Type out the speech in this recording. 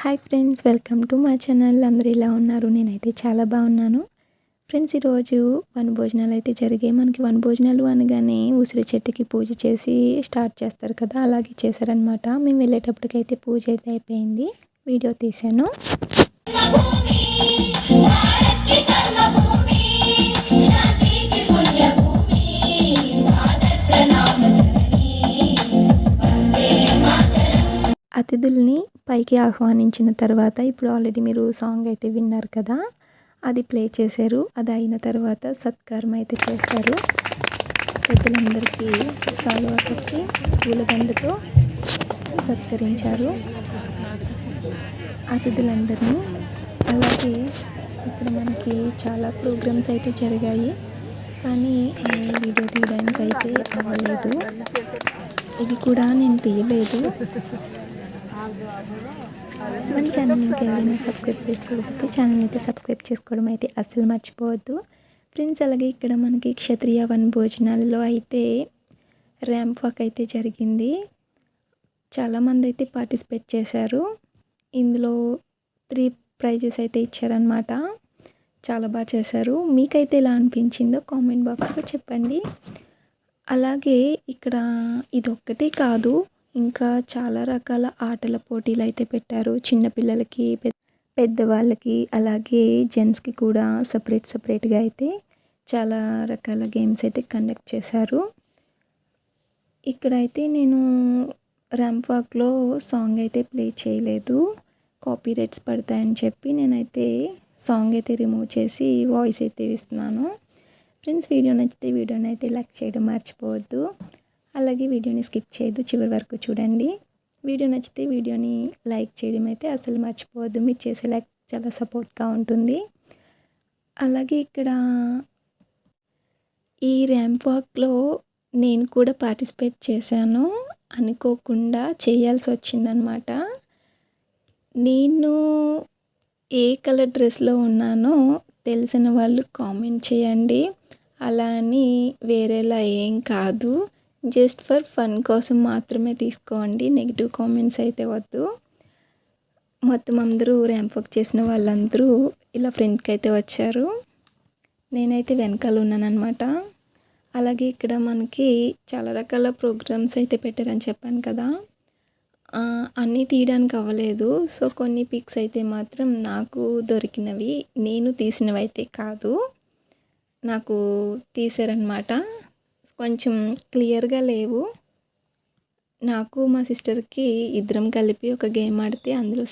Hi friends welcome to మా channel. అందరూ ఇలా ఉన్నారు? నేనైతే చాలా బాగున్నాను. ఫ్రెండ్స్ ఈరోజు వన భోజనాలు అయితే జరిగాయి. మనకి వన భోజనాలు అనగానే ఉసిరి చెట్టుకి పూజ చేసి స్టార్ట్ చేస్తారు కదా అలాగే చేశారనమాట మేము వెళ్ళేటప్పటికైతే పూజ అయితే అయిపోయింది. వీడియో తీశాను. అతిథుల్ని పైకి ఆహ్వానించిన తర్వాత ఇప్పుడు ఆల్రెడీ మీరు సాంగ్ అయితే విన్నారు కదా అది ప్లే చేశారు. అది అయిన తర్వాత సత్కారం అయితే చేశారు పెద్దలందరికీ సాల్వా పూలదండతో సత్కరించారు. అతిథులందరినీ. అలాగే ఇక్కడ మనకి చాలా ప్రోగ్రామ్స్ అయితే జరిగాయి. కానీ వీడియో తీయడానికి అయితే అవ్వలేదు. ఇవి కూడా నేను తీయలేదు. మన ఛానల్ ఎవరైనా సబ్స్క్రైబ్ చేసుకోకపోతే ఛానల్ అయితే సబ్స్క్రైబ్ చేసుకోవడం అయితే అస్సలు మర్చిపోవద్దు. ఫ్రెండ్స్ అలాగే ఇక్కడ మనకి క్షత్రియ వన్ భోజనాలలో అయితే ర్యాంప్ వాక్ అయితే జరిగింది. చాలామంది అయితే పార్టిసిపేట్ చేశారు. ఇందులో త్రీ ప్రైజెస్ అయితే ఇచ్చారనమాట చాలా బాగా చేశారు. మీకైతే ఎలా అనిపించిందో కామెంట్ బాక్స్లో చెప్పండి. అలాగే ఇక్కడ ఇదొక్కటే కాదు ఇంకా చాలా రకాల ఆటల పోటీలు అయితే పెట్టారు చిన్నపిల్లలకి పెద్దవాళ్ళకి అలాగే జెంట్స్కి కూడా సపరేట్ సపరేట్గా అయితే చాలా రకాల గేమ్స్ అయితే కండక్ట్ చేశారు. ఇక్కడైతే నేను ర్యాంప్వాక్లో సాంగ్ అయితే ప్లే చేయలేదు. కాపీ రైట్స్ పడతాయని చెప్పి నేనైతే సాంగ్ అయితే రిమూవ్ చేసి వాయిస్ అయితే ఇస్తున్నాను ఫ్రెండ్స్ వీడియో నచ్చితే వీడియోని అయితే లైక్ చేయడం మర్చిపోవద్దు. అలాగే వీడియోని స్కిప్ చేయొద్దు చివరి వరకు చూడండి. వీడియో నచ్చితే వీడియోని లైక్ చేయడం అయితే అసలు మర్చిపోవద్దు. మీరు చేసే లైక్ చాలా సపోర్ట్గా ఉంటుంది. అలాగే ఇక్కడ ఈ ర్యాంప్ వాక్లో నేను కూడా పార్టిసిపేట్ చేశాను. అనుకోకుండా చేయాల్సి వచ్చిందనమాట. నేను ఏ కలర్ డ్రెస్లో ఉన్నానో తెలిసిన వాళ్ళు కామెంట్ చేయండి. అలా అని వేరేలా ఏం కాదు. జస్ట్ ఫర్ ఫన్ కోసం మాత్రమే తీసుకోండి. నెగిటివ్ కామెంట్స్ అయితే వద్దు. మొత్తం అందరూ ర్యాంప్ వర్క్ చేసిన వాళ్ళందరూ ఇలా ఫ్రంట్కి అయితే వచ్చారు. నేనైతే వెనకాల ఉన్నానమాట అలాగే ఇక్కడ మనకి చాలా రకాల ప్రోగ్రామ్స్ అయితే పెట్టారని చెప్పాను కదా. అన్నీ తీయడానికి అవ్వలేదు. సో కొన్ని పిక్స్ అయితే మాత్రం నాకు దొరికినవి. నేను తీసినవి అయితే కాదు. నాకు తీసారనమాట కొంచెం క్లియర్గా లేవు. నాకు మా సిస్టర్కి ఇద్దరం కలిపి ఒక గేమ్ ఆడితే అందులో